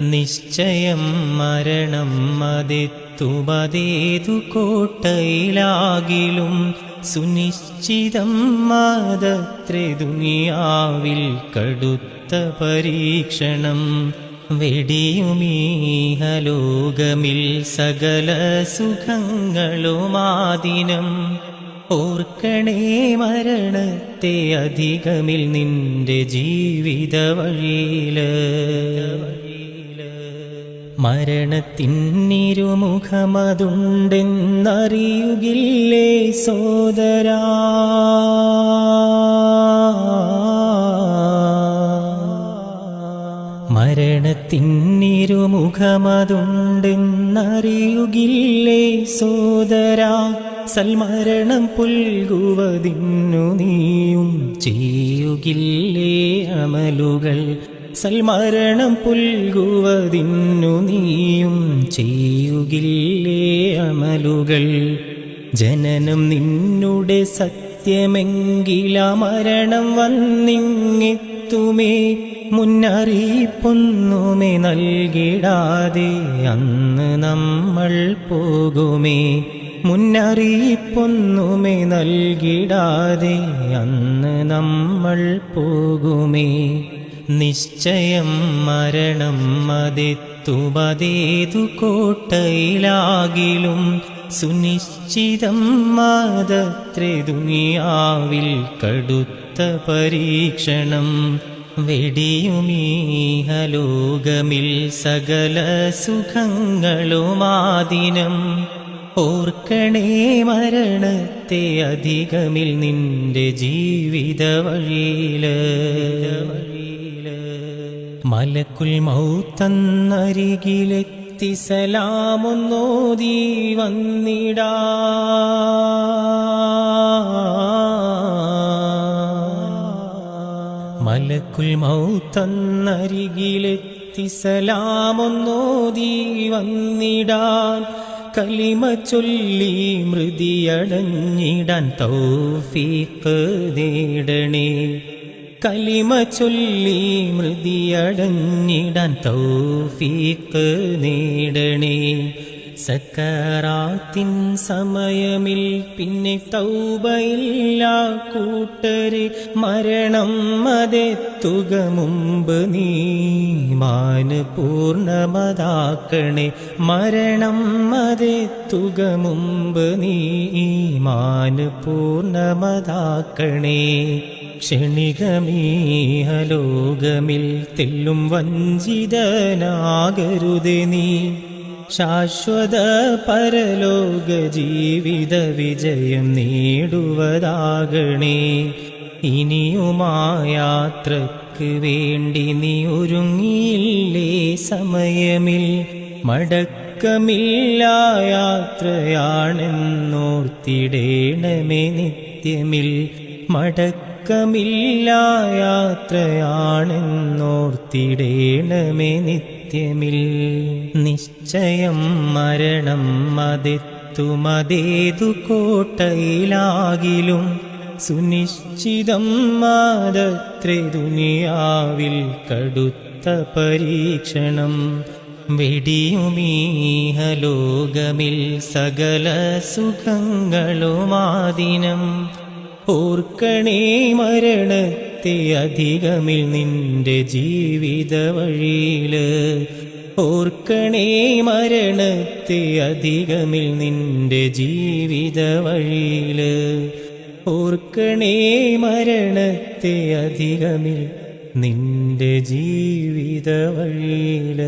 നിശ്ചയം മരണം മതിത്തുമതേതു കോട്ടയിലാകിലും സുനിശ്ചിതം മാതത്രേ ദുനിയാവിൽ കടുത്ത പരീക്ഷണം. വെടിയുമീഹലോകമിൽ സകല സുഖങ്ങളുമാദിനം. ഓർക്കണേ മരണത്തെ അധികമിൽ നിന്റെ ജീവിത വഴിയിൽ മരണത്തിന്നിരുമുഖമതുണ്ടെന്നറിയുകില്ലേ സോദരാ? മരണത്തിന്നിരുമുഖമതുണ്ടെന്നറിയുകില്ലേ സോദരാ? സൽമരണം പുൽകുവതിന്നു നീയും ചെയ്യുകില്ലേ അമലുകൾ? സൽമരണം പുൽകുവതിന്നു നീയും ചെയ്യുകില്ലേ അമലുകൾ? ജനനം നിന്നുടെ സത്യമെങ്കില മരണം വന്നിങ്ങെത്തുമേ. മുന്നറിയിപ്പൊന്നുമേ നൽകിടാതെ അന്ന് നമ്മൾ പോകുമേ. മുന്നറിയിപ്പൊന്നുമേ നൽകിടാതെ അന്ന് നമ്മൾ പോകുമേ. നിശ്ചയം മരണം മതിത്തുപതേതു കോട്ടയിലാകിലും സുനിശ്ചിതം മാതത്രേ ദുനിയാവിൽ കടുത്ത പരീക്ഷണം. വെടിയുമീഹലോകമിൽ സകല സുഖങ്ങളുമാദിനം ഓർക്കണേ മരണത്തെ അധികമിൽ നിന്റെ ജീവിത മലക്കുൽ മൗത്തന്നരികിലെത്തി സലാമൊന്നോതി വന്നിടാ. മലക്കുൽ മൗത്തന്നരികിലെത്തി സലാമൊന്നോതി വന്നിടാൻ. കലിമ ചൊല്ലി മൃതിയടഞ്ഞിടാൻ തൗഫീക്ക് നേടണേ. കലിമ ചൊല്ലി മൃതിയടഞ്ഞിടാൻ തൗഫീക്ക് നേടണേ. സക്കറാത്തിൻ സമയമിൽ പിന്നെ തൗബയില്ല കൂട്ടര് മരണം മതെത്തുക മുമ്പ് നീ മാന് പൂർണമതാക്കണേ മരണം മതെത്തുക മുമ്പ് നീ മാന് പൂർണമതാക്കണേ ക്ഷണികമീഹലോകമിൽ തെല്ലും വഞ്ചിതനാകരുതേ നീ. ശാശ്വത പരലോക ജീവിത വിജയം നേടുവതാകണേ. ഇനിയുമായാത്രക്ക് വേണ്ടി നീ ഒരുങ്ങിയില്ലേ സമയമിൽ. മടക്കമില്ല യാത്രയാണെന്നോർത്തിടേണമേ നിത്യമിൽ. മടക്കമില്ല യാത്രയാണെന്നോർത്തിടേണമേ നിത്യമിൽ. നിശ്ചയം മരണം മതെത്തുമതേതു കോട്ടയിലാകിലും. സുനിശ്ചിതം മാതത്രേ ദുനിയാവിൽ കടുത്ത പരീക്ഷണം. വെടിയുമീഹലോകമിൽ സകല സുഖങ്ങളുമാദിനം ഓർക്കണേ മരണത്തെ അധികമിൽ നിന്റെ ജീവിത വഴിയിൽ ഓർക്കണേ മരണത്തെ അധികമിൽ നിന്റെ ജീവിത വഴിയിൽ ഓർക്കണേ മരണത്തെ അധികമിൽ നിന്റെ ജീവിത വഴിയിൽ